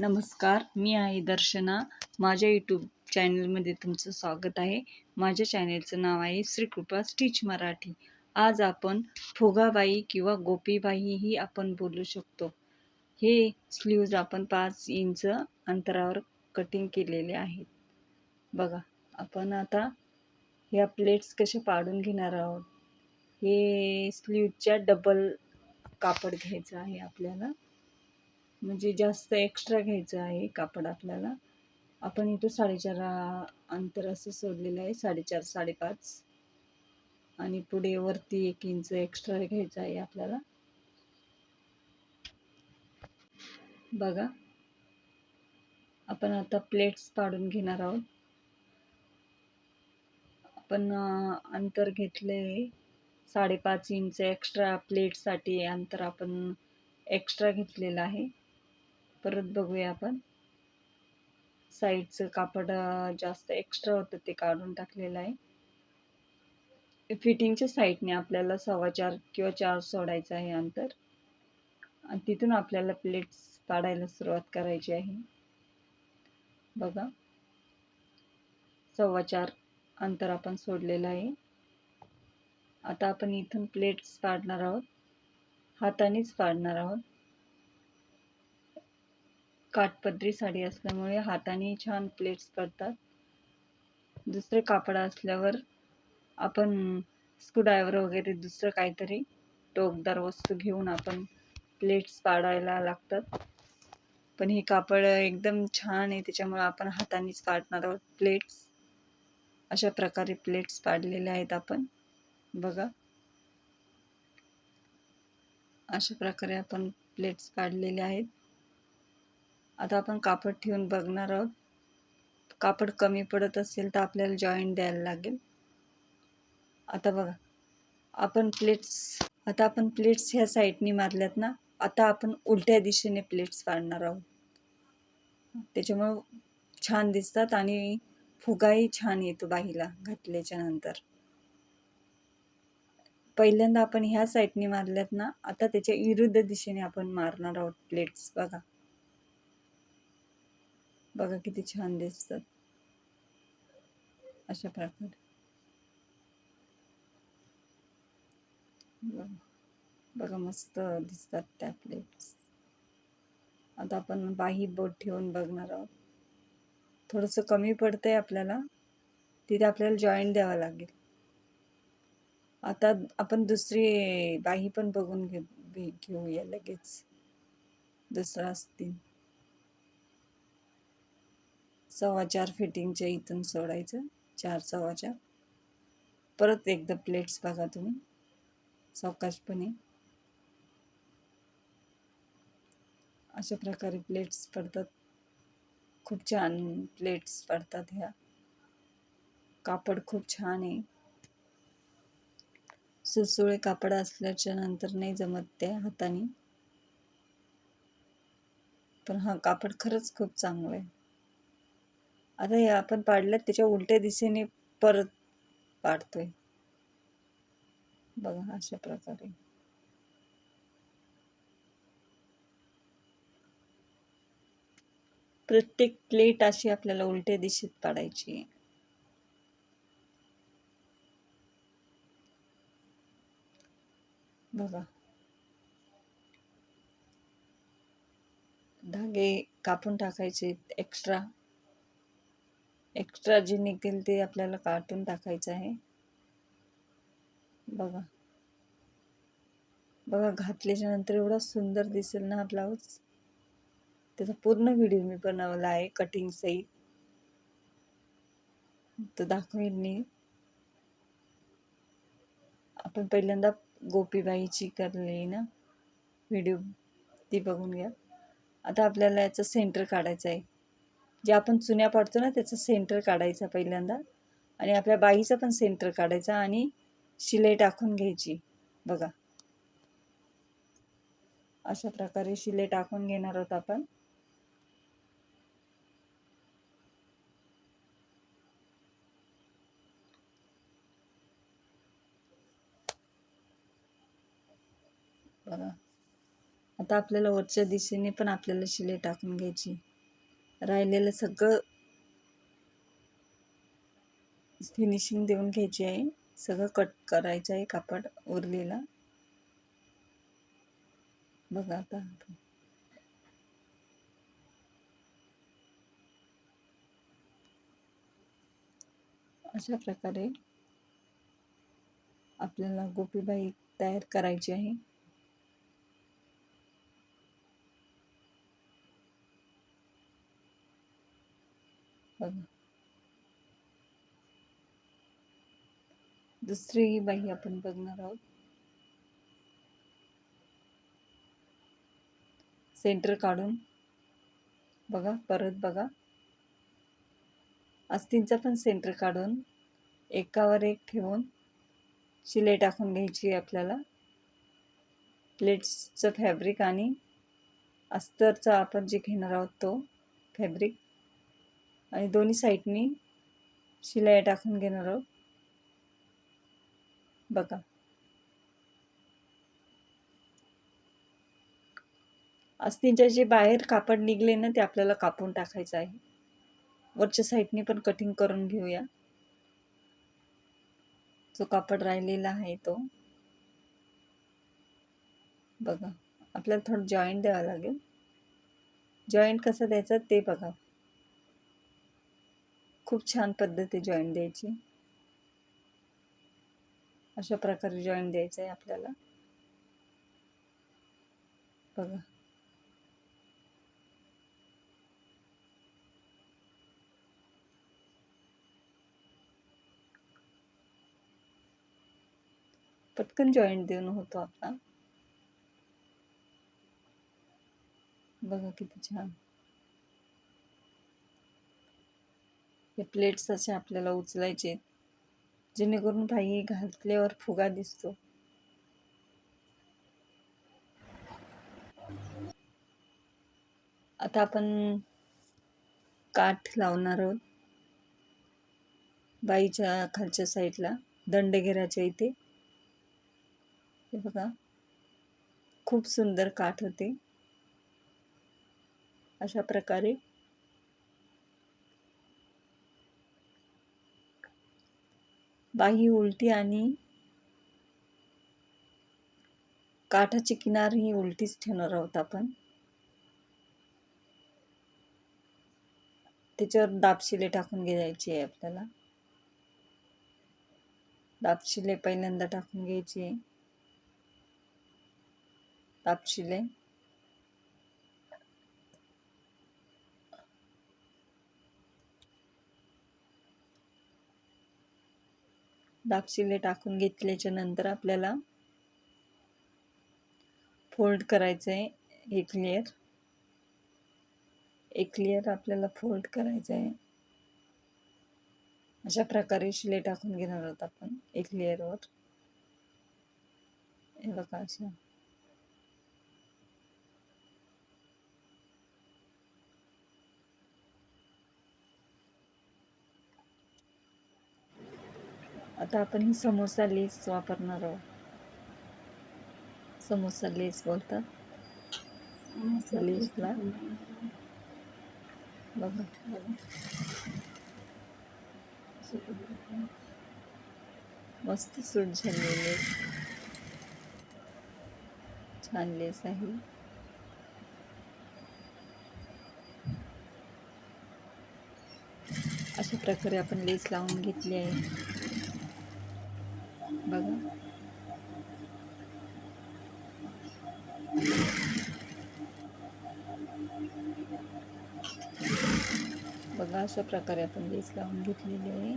नमस्कार मी आहे दर्शना. माझ्या यूट्यूब चॅनलमध्ये तुमचं स्वागत आहे. माझ्या चॅनलचं नाव आहे श्रीकृपा स्टिच मराठी. आज आपण फुगाबाई किंवा गोपीबाई आपण बोलू शकतो. हे स्लीव्ज आपण पाच इंच अंतरावर कटिंग केलेले आहेत. बघा आपण आता ह्या प्लेट्स कसे पाडून घेणार आहोत? हे स्लीवच्या डबल कापड घ्यायचं आहे आपल्याला. म्हणजे जास्त एक्स्ट्रा घ्यायचं आहे कापड आपल्याला. आपण इथं साडेचार अंतर असं सोडलेलं आहे साडेचार साडेपाच. आणि पुढे वरती एक इंच एक्स्ट्रा घ्यायचं आहे आपल्याला. बघा. आपण आता प्लेट्स पाडून घेणार आहोत. आपण अंतर घेतले साडेपाच इंच एक्स्ट्रा प्लेटसाठी अंतर आपण एक्स्ट्रा घेतलेलं आहे. परत बघूया आपण. साईडचं कापड जास्त एक्स्ट्रा होतं ते काढून टाकलेलं आहे. फिटिंगच्या साईडने आपल्याला सव्वा चार किंवा चार सोडायचं आहे अंतर. आणि तिथून आपल्याला प्लेट्स काढायला सुरुवात करायची आहे. बघा. सव्वा चार अंतर आपण सोडलेलं आहे. आता आपण इथून प्लेट्स पाडणार आहोत. हातानेच पाडणार आहोत. काठपदरी साडी असल्यामुळे हाताने छान प्लेट्स पडतात दुसरे कापड असल्यावर आपण स्क्रूड्रायव्हर वगैरे दुसरं काहीतरी टोकदार वस्तू घेऊन आपण प्लेट्स पाडायला लागतात. पण हे कापड एकदम छान आहे त्याच्यामुळे आपण हातानेच पाडणार आहोत प्लेट्स अशा प्रकारे प्लेट्स पाडलेले आहेत आपण. बघा. अशा प्रकारे आपण प्लेट्स पाडलेले आहेत. आता आपण कापड ठेवून बघणार आहोत. कापड कमी पडत असेल तर आपल्याला जॉईंट द्यायला लागेल. आता बघा आपण प्लेट्स आता आपण प्लेट्स ह्या साईडनी मारल्यात ना आता आपण उलट्या दिशेने प्लेट्स पाडणार आहोत. त्याच्यामुळं छान दिसतात आणि फुगाही छान येतो बाहीला घातल्याच्या नंतर. पहिल्यांदा आपण ह्या साईडने मारल्यात ना आता त्याच्या विरुद्ध दिशेने आपण मारणार आहोत प्लेट्स बघा. बघा किती छान दिसतात. अशा प्रकारे. बघा मस्त दिसतात त्या प्लेट्स आता आपण बाही बोट ठेवून बघणार आहोत. थोडंसं कमी पडतंय आपल्याला. तिथे आपल्याला जॉईंट द्यावं लागेल. आता आपण दुसरी बाही पण बघून घे घेऊया लगेच. दुसरा असतील. सव्वा चार फिटिंगच्या इथून सोडायचं चार सव्वा चार. परत एकदा प्लेट्स बघा तुम्ही सावकाशपणे. अशा प्रकारे प्लेट्स पडतात. खूप छान प्लेट्स पडतात ह्या. कापड खूप छान आहे. सुसुळे कापड असल्याच्या नंतर नाही जमत त्या हाताने. पण हा कापड खरंच खूप चांगला आहे. आता हे आपण पाडल्यात त्याच्या उलट्या दिशेने परत पाडतोय. बघा अशा प्रकारे. प्रत्येक प्लेट अशी आपल्याला उलट्या दिशेत पाडायची बघा. धागे कापून टाकायचे एक्स्ट्रा एक्स्ट्रा जे निघेल ते आपल्याला काटून टाकायचं आहे. बघा. बघा घातल्याच्या नंतर एवढा सुंदर दिसेल ना हा ब्लाऊज. त्याचा पूर्ण व्हिडिओ मी बनवला आहे कटिंग सहित तो दाखवेल मी. आपण पहिल्यांदा गोपीबाईची करली ना व्हिडिओ ती बघून घ्या. आता आपल्याला याचं सेंटर काढायचं आहे. जे आपण चुन्या पाडतो ना त्याचं सेंटर काढायचा पहिल्यांदा. आणि आपल्या बाईचा पण सेंटर काढायचा आणि शिलाई टाकून घ्यायची. बघा. अशा प्रकारे शिलाई टाकून घेणार आहोत आपण. बघा. आता आपल्याला वरच्या दिशेने पण आपल्याला शिलाई टाकून घ्यायची. राहिलेलं सगळं फिनिशिंग देऊन घ्यायची आहे. सगळं कट करायचं आहे कापड उरलेला. बघा आता. अशा प्रकारे आपल्याला गोपीबाई तयार करायची आहे. बघा. दुसरी बाई आपण बघणार आहोत. सेंटर काढून बघा परत बघा. अस्थिंचा पण सेंटर काढून एकावर एक ठेवून शिले टाकून घ्यायची आहे आपल्याला. प्लेट्सचं फॅब्रिक आणि अस्तरचा आपण जे घेणार आहोत तो फॅब्रिक आणि दोन्ही साईडनी शिलाई टाकून घेणार आहोत. बघा. अस्थिंच्या जे बाहेर कापड निघले ना ते आपल्याला कापून टाकायचं आहे. वरच्या साईडने पण कटिंग करून घेऊया. जो कापड राहिलेला आहे तो. बघा. आपल्याला थोडं जॉईंट द्यावं लागेल. जॉईंट कसं द्यायचं ते बघा. खूप छान पद्धती जॉईंट द्यायची. अशा प्रकारे जॉईंट द्यायचं आहे आपल्याला. बघा. पटकन जॉईंट देऊन होतो आपला. बघा किती छान. हे प्लेट्स असे आपल्याला उचलायचे. जेणेकरून भाई घातल्यावर फुगा दिसतो. आता आपण काठ लावणार आहोत. बाईच्या खालच्या साईडला दंडघेराच्या इथे. हे बघा खूप सुंदर काठ होते. अशा प्रकारे बाही उलटी आणि काठाची किनार ही उलटीच ठेवणार आहोत आपण. त्याच्यावर दाबशिले टाकून घ्यायची आहे आपल्याला. दाबशिले पहिल्यांदा टाकून घ्यायची दाबशिले दाबशिले टाकून घेतल्याच्या नंतर आपल्याला फोल्ड करायचं आहे एक लेअर एक लेअर आपल्याला फोल्ड करायचं आहे अशा प्रकारे शिले टाकून घेणार आहोत आपण एक लेअरवर हे बघा असं. आता आपण ही समोसा लेस वापरणार आहोत. समोसा लेस बोलतात लेसला. बघा. मस्त सूट झालेले. छान लेस आहे. अशा प्रकारे आपण लेस लावून घेतली आहे. बघा. बघा अशा प्रकारे आपण लेस लावून घेतलेली आहे.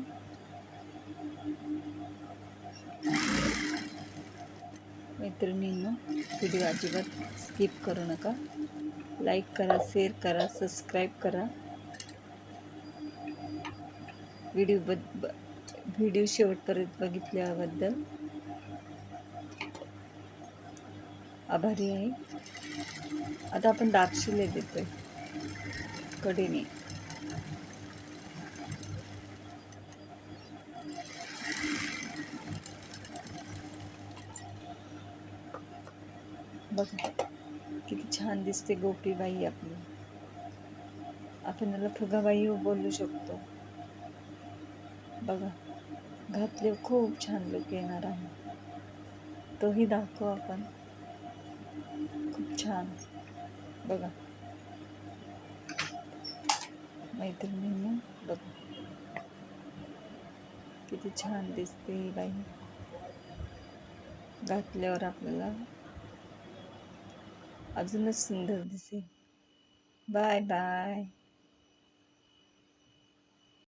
मैत्रिणींनो व्हिडिओ अजिबात स्किप करू नका. लाईक करा शेअर करा सबस्क्राईब करा. व्हिडिओ बद व्हिडिओ शेवटपर्यंत बघितल्याबद्दल आभारी आहे. आता आपण दाबशिले देतोय. कडेने. बघा किती छान दिसते गोपीबाई आपली. आपण याला फुगाबाई बोलू शकतो. बघा. घातले, खूप छान लुक येणार आहे. तोही दाखवू आपण. खूप छान. बघा. मैत्रिणींनी, बघा. किती छान दिसते ही बाई. घातल्यावर आपल्याला अजूनच सुंदर दिसेल. Bye bye.